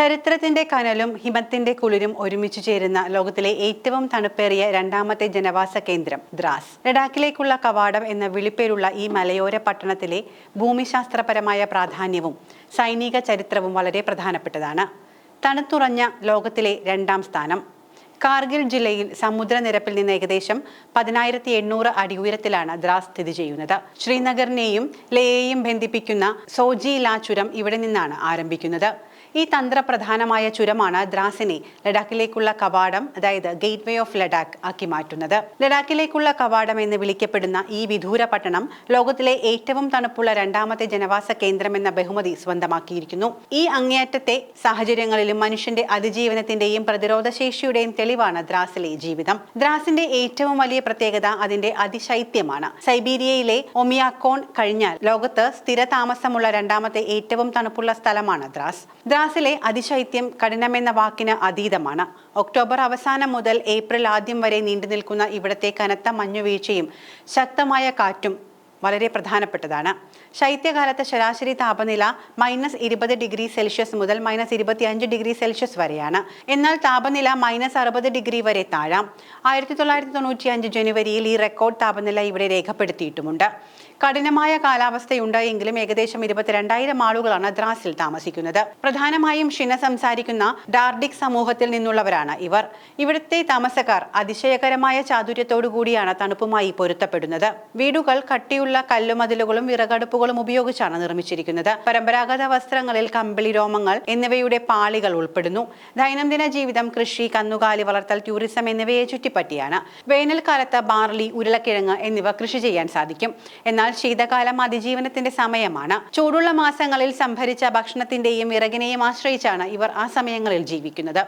ചരിത്രത്തിന്റെ കനലും ഹിമത്തിന്റെ കുളിരും ഒരുമിച്ചു ചേരുന്ന ലോകത്തിലെ ഏറ്റവും തണുപ്പേറിയ രണ്ടാമത്തെ ജനവാസ കേന്ദ്രം ദ്രാസ്. ലഡാക്കിലേക്കുള്ള കവാടം എന്ന വിളിപ്പേരുള്ള ഈ മലയോര പട്ടണത്തിലെ ഭൂമിശാസ്ത്രപരമായ പ്രാധാന്യവും സൈനിക ചരിത്രവും വളരെ പ്രധാനപ്പെട്ടതാണ്. തണുത്തുറഞ്ഞ ലോകത്തിലെ രണ്ടാം സ്ഥാനം. കാർഗിൽ ജില്ലയിൽ സമുദ്രനിരപ്പിൽ നിന്ന് ഏകദേശം പതിനായിരത്തി എണ്ണൂറ് അടി ഉയരത്തിലാണ് ദ്രാസ് സ്ഥിതി ചെയ്യുന്നത്. ശ്രീനഗറിനെയും ലേയെയും ബന്ധിപ്പിക്കുന്ന സോജി ലാ ചുരം ഇവിടെ നിന്നാണ് ആരംഭിക്കുന്നത്. ഈ തന്ത്രപ്രധാനമായ ചുരമാണ് ദ്രാസിനെ ലഡാക്കിലേക്കുള്ള കവാടം അതായത് ഗേറ്റ് വേ ഓഫ് ലഡാക്ക് ആക്കി മാറ്റുന്നത്. ലഡാക്കിലേക്കുള്ള കവാടം എന്ന് വിളിക്കപ്പെടുന്ന ഈ വിദൂര പട്ടണം ലോകത്തിലെ ഏറ്റവും തണുപ്പുള്ള രണ്ടാമത്തെ ജനവാസ കേന്ദ്രം എന്ന ബഹുമതി സ്വന്തമാക്കിയിരിക്കുന്നു. ഈ അങ്ങേയറ്റത്തെ സാഹചര്യങ്ങളിലും മനുഷ്യന്റെ അതിജീവനത്തിന്റെയും പ്രതിരോധശേഷിയുടെയും തെളിവാണ് ദ്രാസിലെ ജീവിതം. ദ്രാസിന്റെ ഏറ്റവും വലിയ പ്രത്യേകത അതിന്റെ അതിശൈത്യമാണ്. സൈബീരിയയിലെ ഒമിയാക്കോൺ കഴിഞ്ഞാൽ ലോകത്ത് സ്ഥിരതാമസമുള്ള രണ്ടാമത്തെ ഏറ്റവും തണുപ്പുള്ള സ്ഥലമാണ് ദ്രാസ്. ദ്രാസിലെ അതിശൈത്യം കഠിനമെന്ന വാക്കിന് അതീതമാണ്. ഒക്ടോബർ അവസാനം മുതൽ ഏപ്രിൽ ആദ്യം വരെ നീണ്ടു നിൽക്കുന്ന ഇവിടത്തെ കനത്ത മഞ്ഞുവീഴ്ചയും ശക്തമായ കാറ്റും വളരെ പ്രധാനപ്പെട്ടതാണ്. ശൈത്യകാലത്ത് ശരാശരി താപനില മൈനസ് ഇരുപത് ഡിഗ്രി സെൽഷ്യസ് മുതൽ മൈനസ് ഇരുപത്തി അഞ്ച് ഡിഗ്രി സെൽഷ്യസ് വരെയാണ്. എന്നാൽ താപനില മൈനസ് അറുപത് ഡിഗ്രി വരെ താഴാം. ആയിരത്തി തൊള്ളായിരത്തി തൊണ്ണൂറ്റി അഞ്ച് ജനുവരിയിൽ ഈ റെക്കോർഡ് താപനില ഇവിടെ രേഖപ്പെടുത്തിയിട്ടുമുണ്ട്. കഠിനമായ കാലാവസ്ഥയുണ്ടായെങ്കിലും ഏകദേശം ഇരുപത്തിരണ്ടായിരം ആളുകളാണ് ദ്രാസിൽ താമസിക്കുന്നത്. പ്രധാനമായും ഷിന സംസാരിക്കുന്ന ഡാർഡിക് സമൂഹത്തിൽ നിന്നുള്ളവരാണ് ഇവർ. ഇവിടുത്തെ താമസക്കാർ അതിശയകരമായ ചാതുര്യത്തോടു കൂടിയാണ് തണുപ്പുമായി പൊരുത്തപ്പെടുന്നത്. വീടുകൾ കട്ടിയുള്ള കല്ലുമതിലുകളും വിറകടുപ്പുകളും ഉപയോഗിച്ചാണ് നിർമ്മിച്ചിരിക്കുന്നത്. പരമ്പരാഗത വസ്ത്രങ്ങളിൽ കമ്പിളി രോമങ്ങൾ എന്നിവയുടെ പാളികൾ ഉൾപ്പെടുന്നു. ദൈനംദിന ജീവിതം കൃഷി കന്നുകാലി വളർത്തൽ ടൂറിസം എന്നിവയെ ചുറ്റിപ്പറ്റിയാണ്. വേനൽക്കാലത്ത് ബാർലി ഉരുളക്കിഴങ്ങ് എന്നിവ കൃഷി ചെയ്യാൻ സാധിക്കും. എന്നാൽ ശീതകാലം അതിജീവനത്തിന്റെ സമയമാണ്. ചൂടുള്ള മാസങ്ങളിൽ സംഭരിച്ച ഭക്ഷണത്തിന്റെയും വിറകിനെയും ആശ്രയിച്ചാണ് ഇവർ ആ സമയങ്ങളിൽ ജീവിക്കുന്നത്.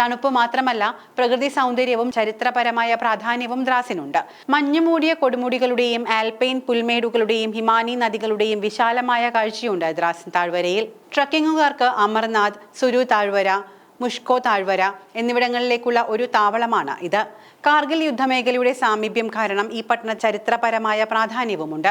തണുപ്പ് മാത്രമല്ല പ്രകൃതി സൗന്ദര്യവും ചരിത്രപരമായ പ്രാധാന്യവും ദ്രാസിനുണ്ട്. മഞ്ഞുമൂടിയ കൊടുമുടികളുടെയും ആൽപൈൻ പുൽമേടുകളുടെയും ഹിമാനി നദികളുടെയും വിശാലമായ കാഴ്ചയുണ്ട് ദ്രാസിൻ താഴ്വരയിൽ. ട്രക്കിങ്ങുകാർക്ക് അമർനാഥ് സുരു താഴ്വര മുഷ്കോ താഴ്വര എന്നിവിടങ്ങളിലേക്കുള്ള ഒരു താവളമാണ് ഇത്. കാർഗിൽ യുദ്ധമേഖലയുടെ സാമീപ്യം കാരണം ഈ പട്ടണ ചരിത്രപരമായ പ്രാധാന്യവുമുണ്ട്.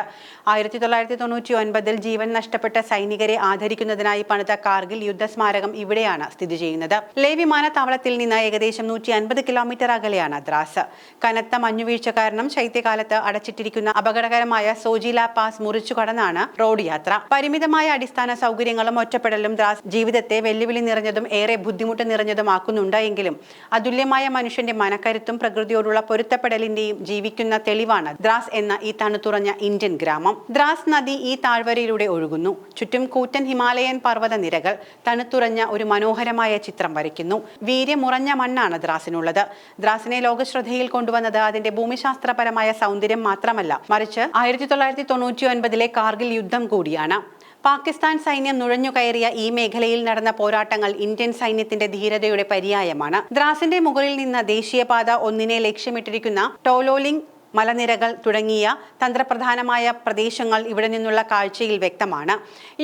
ആയിരത്തി തൊള്ളായിരത്തി തൊണ്ണൂറ്റി ഒൻപതിൽ ജീവൻ നഷ്ടപ്പെട്ട സൈനികരെ ആദരിക്കുന്നതിനായി പണിത കാർഗിൽ യുദ്ധസ്മാരകം ഇവിടെയാണ് സ്ഥിതി ചെയ്യുന്നത്. ലേ വിമാനത്താവളത്തിൽ നിന്ന് ഏകദേശം നൂറ്റി അൻപത് കിലോമീറ്റർ അകലെയാണ് ദ്രാസ്. കനത്ത മഞ്ഞുവീഴ്ച കാരണം ശൈത്യകാലത്ത് അടച്ചിട്ടിരിക്കുന്ന അപകടകരമായ സോജില പാസ് മുറിച്ചു കടന്നാണ് റോഡ് യാത്ര. പരിമിതമായ അടിസ്ഥാന സൗകര്യങ്ങളും ഒറ്റപ്പെടലും ദ്രാസ് ജീവിതത്തെ വെല്ലുവിളി നിറഞ്ഞതും ഏറെ ബുദ്ധിമുട്ട് നിറഞ്ഞതുമാക്കുന്നുണ്ട് എങ്കിലും അതുല്യമായ മനുഷ്യന്റെ മനക്കരുത്തും പ്രകൃതിയോടുള്ള പൊരുത്തപ്പെടലിന്റെയും ജീവിക്കുന്ന തെളിവാണ് ദ്രാസ് എന്ന ഈ തണുത്തുറഞ്ഞ ഇന്ത്യൻ ഗ്രാമം. ദ്രാസ് നദി ഈ താഴ്വരയിലൂടെ ഒഴുകുന്നു. ചുറ്റും കൂറ്റൻ ഹിമാലയൻ പർവത നിരകൾ തണുത്തുറഞ്ഞ ഒരു മനോഹരമായ ചിത്രം വരയ്ക്കുന്നു. വീര്യമുറഞ്ഞ മണ്ണാണ് ദ്രാസിനുള്ളത്. ദ്രാസിനെ ലോകശ്രദ്ധയിൽ കൊണ്ടുവന്നത് അതിന്റെ ഭൂമിശാസ്ത്രപരമായ സൗന്ദര്യം മാത്രമല്ല മറിച്ച് ആയിരത്തി തൊള്ളായിരത്തി തൊണ്ണൂറ്റി ഒൻപതിലെ കാർഗിൽ യുദ്ധം കൂടിയാണ്. പാകിസ്ഥാൻ സൈന്യം നുഴഞ്ഞുകയറിയ ഈ മേഖലയിൽ നടന്ന പോരാട്ടങ്ങൾ ഇന്ത്യൻ സൈന്യത്തിന്റെ ധീരതയുടെ പര്യായമാണ്. ദ്രാസിന്റെ മുകളിൽ നിന്ന് ദേശീയപാത ഒന്നിനെ ലക്ഷ്യമിട്ടിരിക്കുന്ന ടോലോലിംഗ് മലനിരകൾ തുടങ്ങിയ തന്ത്രപ്രധാനമായ പ്രദേശങ്ങൾ ഇവിടെ നിന്നുള്ള കാഴ്ചയിൽ വ്യക്തമാണ്.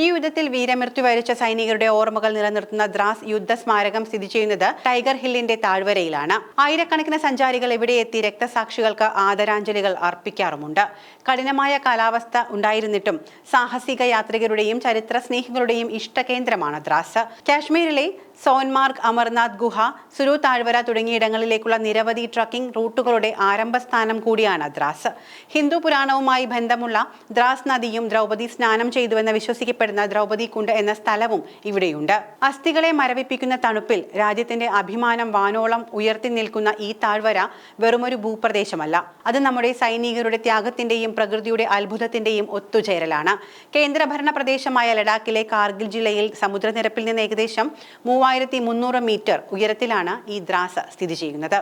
ഈ യുദ്ധത്തിൽ വീരമൃത്യു വരിച്ച സൈനികരുടെ ഓർമ്മകൾ നിലനിർത്തുന്ന ദ്രാസ് യുദ്ധ സ്മാരകം സ്ഥിതി ചെയ്യുന്നത് ടൈഗർ ഹില്ലിന്റെ താഴ്വരയിലാണ്. ആയിരക്കണക്കിന് സഞ്ചാരികൾ ഇവിടെ എത്തി രക്തസാക്ഷികൾക്ക് ആദരാഞ്ജലികൾ അർപ്പിക്കാറുമുണ്ട്. കഠിനമായ കാലാവസ്ഥ ഉണ്ടായിരുന്നിട്ടും സാഹസിക യാത്രികരുടെയും ചരിത്ര സ്നേഹികളുടെയും ഇഷ്ടകേന്ദ്രമാണ് ദ്രാസ്. കാശ്മീരിലെ സോൻമാർഗ് അമർനാഥ് ഗുഹ സുരു താഴ്വര തുടങ്ങിയിടങ്ങളിലേക്കുള്ള നിരവധി ട്രക്കിംഗ് റൂട്ടുകളുടെ ആരംഭസ്ഥാനം കൂടിയാണ് ദ്രാസ്. ഹിന്ദു പുരാണവുമായി ബന്ധമുള്ള ദ്രാസ് നദിയും ദ്രൗപദി സ്നാനം ചെയ്തുവെന്ന് വിശ്വസിക്കപ്പെടുന്ന ദ്രൗപദി കുണ്ട് എന്ന സ്ഥലവും ഇവിടെയുണ്ട്. അസ്ഥികളെ മരവിപ്പിക്കുന്ന തണുപ്പിൽ രാജ്യത്തിന്റെ അഭിമാനം വാനോളം ഉയർത്തി നിൽക്കുന്ന ഈ താഴ്വര വെറുമൊരു ഭൂപ്രദേശമല്ല. അത് നമ്മുടെ സൈനികരുടെ ത്യാഗത്തിന്റെയും പ്രകൃതിയുടെ അത്ഭുതത്തിന്റെയും ഒത്തുചേരലാണ്. കേന്ദ്രഭരണ പ്രദേശമായ ലഡാക്കിലെ കാർഗിൽ ജില്ലയിൽ സമുദ്രനിരപ്പിൽ നിന്ന് ഏകദേശം മൂവായിരത്തി മുന്നൂറ് മീറ്റർ ഉയരത്തിലാണ് ഈ ദ്രാസ സ്ഥിതി ചെയ്യുന്നത്.